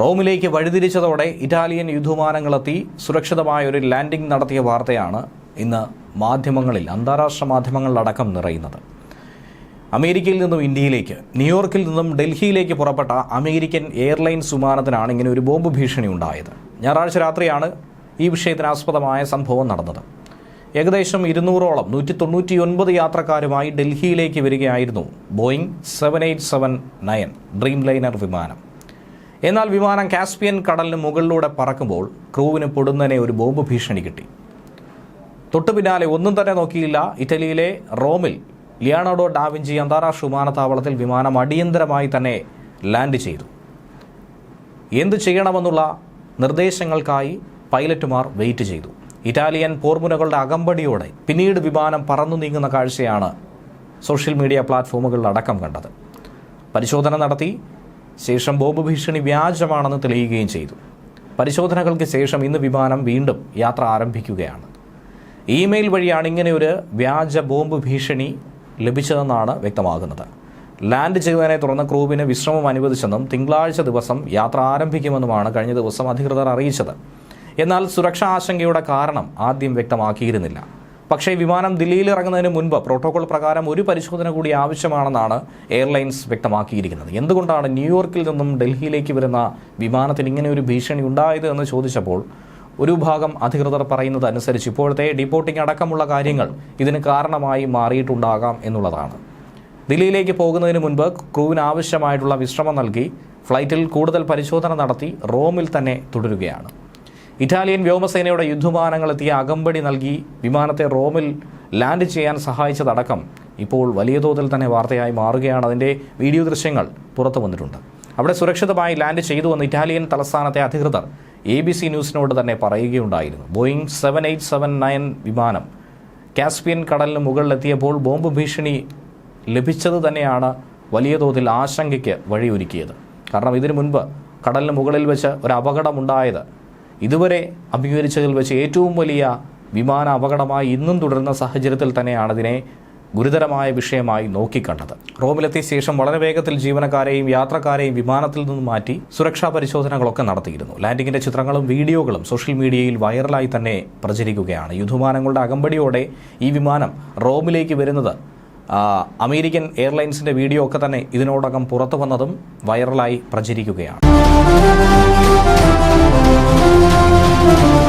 റോമിലേക്ക് വഴിതിരിച്ചതോടെ Italian യുദ്ധവിമാനങ്ങളെത്തി സുരക്ഷിതമായ ഒരു landing നടത്തിയ വാർത്തയാണ് ഇന്ന് മാധ്യമങ്ങളിൽ അന്താരാഷ്ട്ര മാധ്യമങ്ങളിലടക്കം നിറയുന്നത്. അമേരിക്കയിൽ നിന്നും ഇന്ത്യയിലേക്ക് ന്യൂയോർക്കിൽ നിന്നും ഡൽഹിയിലേക്ക് പുറപ്പെട്ട അമേരിക്കൻ എയർലൈൻസ് വിമാനത്തിനാണ് ഇങ്ങനെ ഒരു ബോംബ് ഭീഷണി ഉണ്ടായത്. ഞായറാഴ്ച രാത്രിയാണ് ഈ വിഷയത്തിനാസ്പദമായ സംഭവം നടന്നത്. ഏകദേശം ഇരുന്നൂറോളം നൂറ്റി തൊണ്ണൂറ്റി ഒൻപത് യാത്രക്കാരുമായി ഡൽഹിയിലേക്ക് വരികയായിരുന്നു Boeing seven eight seven nine Dreamliner വിമാനം. എന്നാൽ വിമാനം കാസ്പിയൻ കടലിന് മുകളിലൂടെ പറക്കുമ്പോൾ ക്രൂവിന് പൊടുന്നനെ ഒരു ബോംബ് ഭീഷണി കിട്ടി. തൊട്ടു പിന്നാലെ ഒന്നും തന്നെ നോക്കിയില്ല. ഇറ്റലിയിലെ റോമിൽ ലിയാണോഡോ ഡാവിഞ്ചി അന്താരാഷ്ട്ര വിമാനത്താവളത്തിൽ വിമാനം അടിയന്തരമായി തന്നെ ലാൻഡ് ചെയ്തു. എന്ത് ചെയ്യണമെന്നുള്ള നിർദ്ദേശങ്ങൾക്കായി പൈലറ്റുമാർ വെയിറ്റ് ചെയ്തു. ഇറ്റാലിയൻ പോർമുനകളുടെ അകമ്പടിയോടെ പിന്നീട് വിമാനം പറന്നു നീങ്ങുന്ന കാഴ്ചയാണ് സോഷ്യൽ മീഡിയ പ്ലാറ്റ്ഫോമുകളിൽ അടക്കം കണ്ടത്. പരിശോധന നടത്തി ശേഷം ബോംബ് ഭീഷണി വ്യാജമാണെന്ന് തെളിയുകയും ചെയ്തു. പരിശോധനകൾക്ക് ശേഷം ഇന്ന് വിമാനം വീണ്ടും യാത്ര ആരംഭിക്കുകയാണ്. ഇമെയിൽ വഴിയാണ് ഇങ്ങനെ ഒരു വ്യാജ ബോംബ് ഭീഷണി ലഭിച്ചതെന്നാണ് വ്യക്തമാകുന്നത്. ലാൻഡ് ചെയ്തതിനെ തുടർന്ന് ക്രൂവിന് വിശ്രമം അനുവദിച്ചെന്നും തിങ്കളാഴ്ച ദിവസം യാത്ര ആരംഭിക്കുമെന്നുമാണ് കഴിഞ്ഞ ദിവസം അധികൃതർ അറിയിച്ചത്. എന്നാൽ സുരക്ഷാ ആശങ്കയുടെ കാരണം ആദ്യം വ്യക്തമാക്കിയിരുന്നില്ല. പക്ഷേ വിമാനം ദില്ലിയിൽ ഇറങ്ങുന്നതിന് മുൻപ് പ്രോട്ടോകോൾ പ്രകാരം ഒരു പരിശോധന കൂടി ആവശ്യമാണെന്നാണ് എയർലൈൻസ് വ്യക്തമാക്കിയിരിക്കുന്നത്. എന്തുകൊണ്ടാണ് ന്യൂയോർക്കിൽ നിന്നും ഡൽഹിയിലേക്ക് വരുന്ന വിമാനത്തിന് ഇങ്ങനെ ഒരു ഭീഷണി ഉണ്ടായത് എന്ന് ചോദിച്ചപ്പോൾ ഒരു ഭാഗം അധികൃതർ പറയുന്നത് അനുസരിച്ച് ഇപ്പോഴത്തെ ഡിപ്പോർട്ടിംഗ് അടക്കമുള്ള കാര്യങ്ങൾ ഇതിന് കാരണമായി മാറിയിട്ടുണ്ടാകാം എന്നുള്ളതാണ്. ദില്ലിയിലേക്ക് പോകുന്നതിന് മുൻപ് ക്രൂവിന് ആവശ്യമായിട്ടുള്ള വിശ്രമം നൽകി ഫ്ലൈറ്റിൽ കൂടുതൽ പരിശോധന നടത്തി റോമിൽ തന്നെ തുടരുകയാണ്. ഇറ്റാലിയൻ വ്യോമസേനയുടെ യുദ്ധവിമാനങ്ങളെത്തിയ അകമ്പടി നൽകി വിമാനത്തെ റോമിൽ ലാൻഡ് ചെയ്യാൻ സഹായിച്ചതടക്കം ഇപ്പോൾ വലിയ തോതിൽ തന്നെ വാർത്തയായി മാറുകയാണ്. അതിന്റെ വീഡിയോ ദൃശ്യങ്ങൾ പുറത്തു വന്നിട്ടുണ്ട്. അവിടെ സുരക്ഷിതമായി ലാൻഡ് ചെയ്തുവെന്ന് ഇറ്റാലിയൻ തലസ്ഥാനത്തെ അധികൃതർ എ ബി സി ന്യൂസിനോട് തന്നെ പറയുകയുണ്ടായിരുന്നു. Boeing seven eight seven nine വിമാനം കാസ്പിയൻ കടലിന് മുകളിലെത്തിയപ്പോൾ ബോംബ് ഭീഷണി ലഭിച്ചത് തന്നെയാണ് വലിയ തോതിൽ ആശങ്കയ്ക്ക് വഴിയൊരുക്കിയത്. കാരണം ഇതിനു മുൻപ് കടലിന് മുകളിൽ വെച്ച് ഒരു അപകടമുണ്ടായത് ഇതുവരെ അഭിമുഖീകരിച്ചതിൽ വെച്ച് ഏറ്റവും വലിയ വിമാന അപകടമായി ഇന്നും തുടരുന്ന സാഹചര്യത്തിൽ തന്നെയാണ് ഇതിനെ ഗുരുതരമായ വിഷയമായി നോക്കിക്കണ്ടത്. റോമിലെത്തിയ ശേഷം വളരെ വേഗത്തിൽ ജീവനക്കാരെയും യാത്രക്കാരെയും വിമാനത്തിൽ നിന്നും മാറ്റി സുരക്ഷാ പരിശോധനകളൊക്കെ നടത്തിയിരുന്നു. ലാൻഡിങ്ങിന്റെ ചിത്രങ്ങളും വീഡിയോകളും സോഷ്യൽ മീഡിയയിൽ വൈറലായി തന്നെ പ്രചരിക്കുകയാണ്. യുദ്ധവിമാനങ്ങളുടെ അകമ്പടിയോടെ ഈ വിമാനം റോമിലേക്ക് വരുന്നത് അമേരിക്കൻ എയർലൈൻസിന്റെ വീഡിയോ ഒക്കെ തന്നെ ഇതിനോടകം പുറത്തു വന്നതും വൈറലായി പ്രചരിക്കുകയാണ്. Thank you.